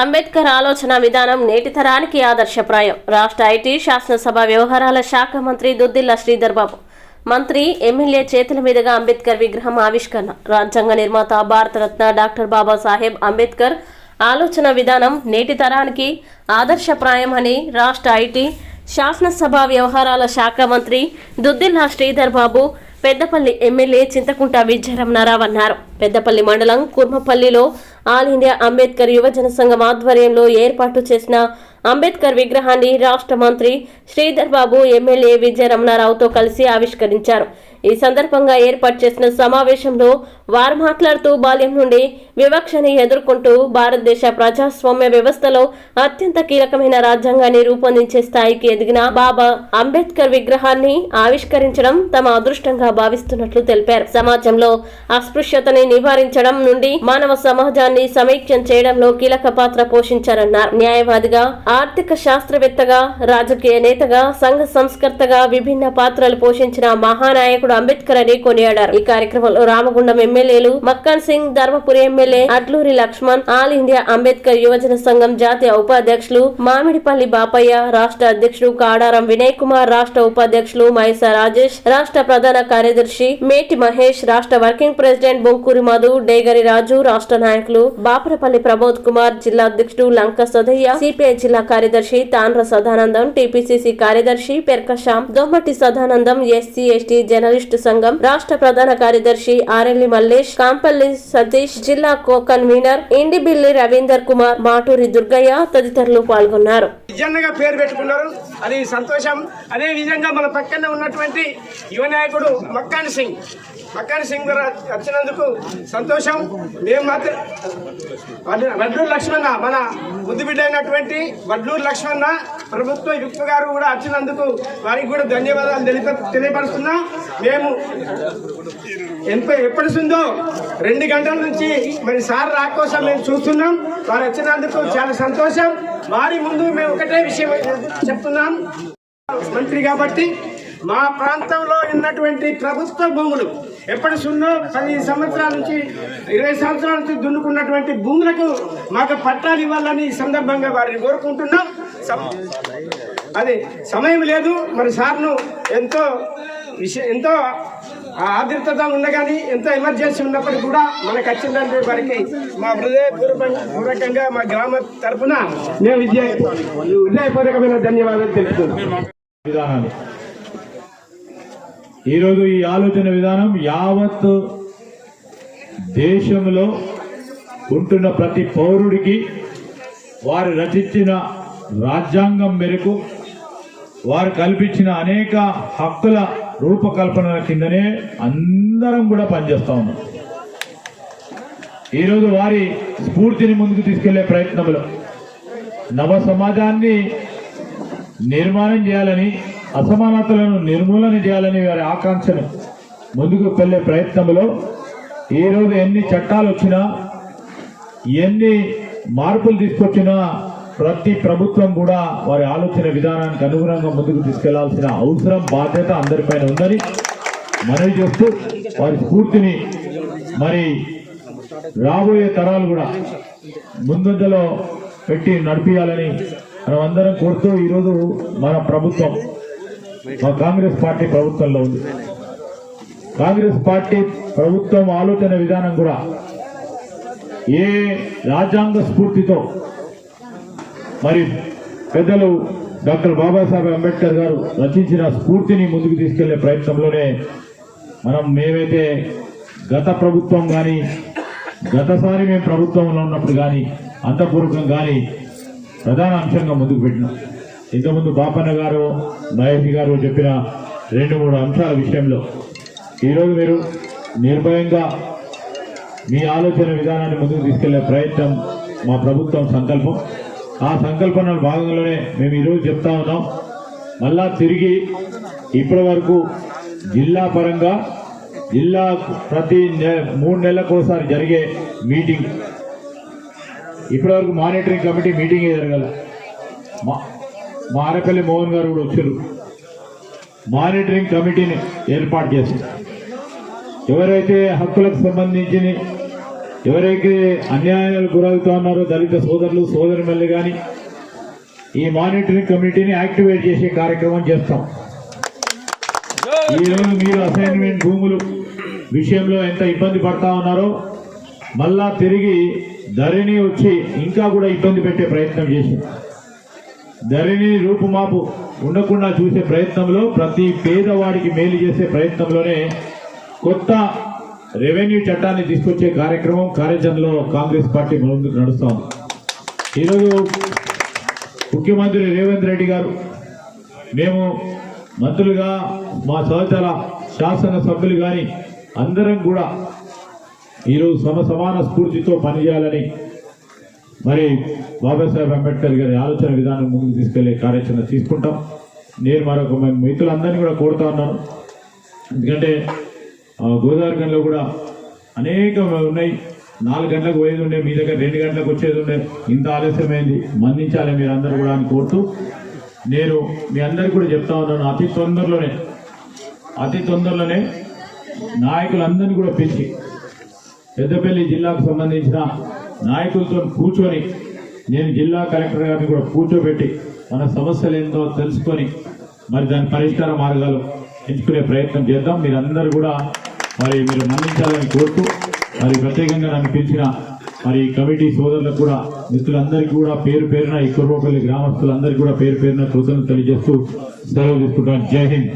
అంబేద్కర్ ఆలోచన విధానం నేటి తరానికి ఆదర్శప్రాయం. రాష్ట్ర ఐటీ శాసనసభ వ్యవహారాల శాఖ మంత్రి దుద్దిల్ల శ్రీధర్ బాబు మంత్రి ఎమ్మెల్యే చేతుల మీదుగా అంబేద్కర్ విగ్రహం ఆవిష్కరణ. రాజ్యాంగ నిర్మాత భారతరత్న డాక్టర్ బాబాసాహెబ్ అంబేద్కర్ ఆలోచన విధానం నేటి తరానికి ఆదర్శప్రాయం అని రాష్ట్ర ఐటీ శాసనసభ వ్యవహారాల శాఖ మంత్రి దుద్దిల్లా శ్రీధర్ బాబు పెద్దపల్లి ఎమ్మెల్యే చింతకుంట విజయరమణారావు అన్నారు. పెద్దపల్లి మండలం కుర్మపల్లిలో ఆల్ ఇండియా అంబేద్కర్ యువజన సంఘం ఆధ్వర్యంలో ఏర్పాటు చేసిన అంబేద్కర్ విగ్రహాన్ని రాష్ట్ర మంత్రి శ్రీధర్ బాబు ఎమ్మెల్యే విజయ రమణారావుతో కలిసి ఆవిష్కరించారు. ఈ సందర్భంగా ఏర్పాటు చేసిన సమావేశంలో వారు మాట్లాడుతూ బాల్యం నుండి వివక్షని ఎదుర్కొంటూ భారతదేశ ప్రజాస్వామ్య వ్యవస్థలో అత్యంత కీలకమైన రాజ్యాంగాన్ని రూపొందించే స్థాయికి ఎదిగిన బాబా అంబేద్కర్ విగ్రహాన్ని ఆవిష్కరించడం తమ అదృష్టంగా భావిస్తున్నట్లు తెలిపారు. సమాజంలో అస్పృశ్యతని నివారించడం నుండి మానవ సమాజాన్ని సమైక్యం చేయడంలో కీలక పాత్ర పోషించారన్నారు. న్యాయవాదిగా ఆర్థిక శాస్త్రవేత్తగా రాజకీయ నేతగా సంఘ సంస్కర్తగా విభిన్న పాత్రలు పోషించిన మహానాయకుడు అంబేద్కర్ అని కొనియాడారు. ఈ కార్యక్రమంలో రామగుండం ఎమ్మెల్యేలు Makkan Singh Dharmapuri MLA Adluri Laxman all India Ambedkar యువజన సంఘం జాతీయ ఉపాధ్యక్షులు మామిడిపల్లి బాపయ్య రాష్ట్ర అధ్యక్షుడు కాడారం వినయ్ కుమార్ రాష్ట్ర ఉపాధ్యక్షులు మైసా రాజేష్ రాష్ట్ర ప్రధాన కార్యదర్శి మేటి మహేష్ రాష్ట్ర వర్కింగ్ ప్రెసిడెంట్ బొంకూరి మధు డేగరి రాజు రాష్ట్ర నాయకులు బాపరపల్లి ప్రమోద్ కుమార్ జిల్లా అధ్యక్షుడు లంక సదయ్య సిపిఐ జిల్లా కార్యదర్శి తాండ్ర సదానందం టిపిసిసి కార్యదర్శి Perkasham Dommati Sadanandam SC ST journalist సంఘం రాష్ట్ర ప్రధాన కార్యదర్శి ఆర్ఎల్లి మల్లేష్ కాంపల్లి సతీష్ జిల్లా కో కన్వీనర్ ఇండిబిల్లి రవీందర్ కుమార్ మాటూరి దుర్గయ్య తదితరులు పాల్గొన్నారు. నిజంగా పేరు పెట్టుకున్నారు. అది సంతోషం. అదే విధంగా మన పక్కన ఉన్నటువంటి యువ నాయకుడు మక్కాన్ సింగ్. అక్కడి సింగ్ గారు వచ్చినందుకు సంతోషం. మేము మాత్రం వడ్లూరు లక్ష్మణ మన ముద్దు వడ్లూరు లక్ష్మణ ప్రభుత్వ యుక్త గారు కూడా వచ్చినందుకు వారికి కూడా ధన్యవాదాలు తెలిప తెలియపరుస్తున్నాం. మేము ఎంత ఎప్పటి ఉందో రెండు గంటల నుంచి మరి సార్ రాకోసం మేము చూస్తున్నాం. వారు వచ్చినందుకు చాలా సంతోషం. వారి ముందు మేము ఒకటే విషయం చెప్తున్నాం. మంత్రి కాబట్టి మా ప్రాంతంలో ఉన్నటువంటి ప్రభుత్వ భూములు ఎప్పటి సున్నో పది సంవత్సరాల నుంచి ఇరవై సంవత్సరాల నుంచి దున్నుకున్నటువంటి భూములకు మాకు పట్టాలు ఇవ్వాలని ఈ సందర్భంగా వారిని కోరుకుంటున్నాం. అది సమయం లేదు. మరి సార్ను ఎంతో విషయం ఎంతో ఆదృతత ఉండగాని కానీ ఎంతో ఎమర్జెన్సీ ఉన్నప్పటికీ కూడా మనకు వచ్చిందంటే వారికి మా హృదయపూర్వకంగా పూర్వకంగా మా గ్రామ తరఫున మేము విద్య హృదయపూర్వకమైన ధన్యవాదాలు తెలుపుతున్నాం విధానాలు ఈరోజు ఈ ఆలోచన విధానం యావత్ దేశంలో ఉంటున్న ప్రతి పౌరుడికి వారు రచించిన రాజ్యాంగం మేరకు వారు కల్పించిన అనేక హక్కుల రూపకల్పన కిందనే అందరం కూడా పనిచేస్తా ఉన్నాం. ఈరోజు వారి స్ఫూర్తిని ముందుకు తీసుకెళ్ళే ప్రయత్నంలో నవ సమాజాన్ని నిర్మాణం చేయాలని అసమానతలను నిర్మూలన చేయాలని వారి ఆకాంక్షను ముందుకు వెళ్ళే ప్రయత్నంలో ఈరోజు ఎన్ని చట్టాలు వచ్చినా ఎన్ని మార్పులు తీసుకొచ్చినా ప్రతి ప్రభుత్వం కూడా వారి ఆలోచన విధానానికి అనుగుణంగా ముందుకు తీసుకెళ్ళాల్సిన అవసరం బాధ్యత అందరిపైన ఉందని మనవి చేస్తూ వారి స్ఫూర్తిని మరి రాబోయే తరాలు కూడా ముందంజలో పెట్టి నడిపించాలని మనం అందరం కోరుతూ ఈరోజు మన ప్రభుత్వం మా కాంగ్రెస్ పార్టీ ప్రభుత్వంలో ఉంది. కాంగ్రెస్ పార్టీ ప్రభుత్వం ఆలోచన విధానం కూడా ఏ రాజ్యాంగ స్ఫూర్తితో మరి పెద్దలు డాక్టర్ బాబాసాహెబ్ అంబేద్కర్ గారు రచించిన స్ఫూర్తిని ముందుకు తీసుకెళ్ళే ప్రయత్నంలోనే మనం మేమైతే గత ప్రభుత్వం కానీ గతసారి మేము ప్రభుత్వంలో ఉన్నప్పుడు కానీ అంతపూర్వకం కానీ ప్రధాన అంశంగా ముందుకు పెట్టినాం. ఇంతకుముందు బాపన్న గారు మహేష్ గారు చెప్పిన రెండు మూడు అంశాల విషయంలో ఈరోజు మీరు నిర్భయంగా మీ ఆలోచన విధానాన్ని ముందుకు తీసుకెళ్ళే ప్రయత్నం మా ప్రభుత్వం సంకల్పం. ఆ సంకల్పన భాగంలోనే మేము ఈరోజు చెప్తా ఉన్నాం. మళ్ళా తిరిగి ఇప్పటి వరకు జిల్లా పరంగా జిల్లా ప్రతి నె మూడు నెలలకోసారి జరిగే మీటింగ్. ఇప్పటివరకు మానిటరింగ్ కమిటీ మీటింగ్ జరగాల. మా మోహన్ గారు కూడా వచ్చారు. మానిటరింగ్ కమిటీని ఏర్పాటు చేశారు. ఎవరైతే హక్కులకు సంబంధించి ఎవరైతే అన్యాయాలకు గురవుతా ఉన్నారో దళిత సోదరులు సోదరిమల్లి కానీ ఈ మానిటరింగ్ కమిటీని యాక్టివేట్ చేసే కార్యక్రమం చేస్తాం. ఈరోజు మీరు అసైన్మెంట్ భూములు విషయంలో ఎంత ఇబ్బంది పడతా ఉన్నారో మళ్ళా తిరిగి ధరణి వచ్చి ఇంకా కూడా ఇబ్బంది పెట్టే ప్రయత్నం చేసింది ధరణి రూపుమాపు ఉండకుండా చూసే ప్రయత్నంలో ప్రతి పేదవాడికి మేలు చేసే ప్రయత్నంలోనే కొత్త రెవెన్యూ చట్టాన్ని తీసుకొచ్చే కార్యక్రమం కార్యాచరణలో కాంగ్రెస్ పార్టీ ముందుకు నడుస్తాం. ఈరోజు ముఖ్యమంత్రి రేవంత్ రెడ్డి గారు మేము మంత్రులుగా మా సహచర శాసనసభ్యులు కానీ అందరం కూడా ఈరోజు సమ సమాన స్ఫూర్తితో పనిచేయాలని మరి బాబాసాహెబ్ అంబేద్కర్ గారి ఆలోచన విధానం ముందుకు తీసుకెళ్ళే కార్యాచరణ తీసుకుంటాం. నేను మరొక మిత్రులందరినీ కూడా కోరుతా ఉన్నాను. ఎందుకంటే గోదావరి గంటలో కూడా అనేక ఉన్నాయి. నాలుగు గంటలకు పోయేది ఉండే మీ దగ్గర రెండు గంటలకు వచ్చేది ఉండే. ఇంత ఆలస్యమైంది. మన్నించాలి మీరు అందరూ కూడా అని కోరుతూ నేను మీ అందరికి కూడా చెప్తా ఉన్నాను. అతి తొందరలోనే అతి తొందరలోనే నాయకులందరినీ కూడా పిలిచి పెద్దపల్లి జిల్లాకు సంబంధించిన నాయకులతో కూర్చొని నేను జిల్లా కలెక్టర్ గారిని కూడా కూర్చోబెట్టి మన సమస్యలు ఏంటో తెలుసుకొని మరి దాని పరిష్కార మార్గాలు ఎంచుకునే ప్రయత్నం చేద్దాం. మీరందరూ కూడా మరి మీరు మన్నించాలని కోరుతూ మరి ప్రత్యేకంగా నన్ను పిలిచిన మరి కమిటీ సోదరులకు కూడా మిత్రులందరికీ కూడా పేరు పేరున ఈ కుర్రోపల్లి గ్రామస్తులందరికీ కూడా పేరు పేరున కృతజ్ఞతలు తెలియజేస్తూ సెలవు తీసుకుంటాను జై హింద్.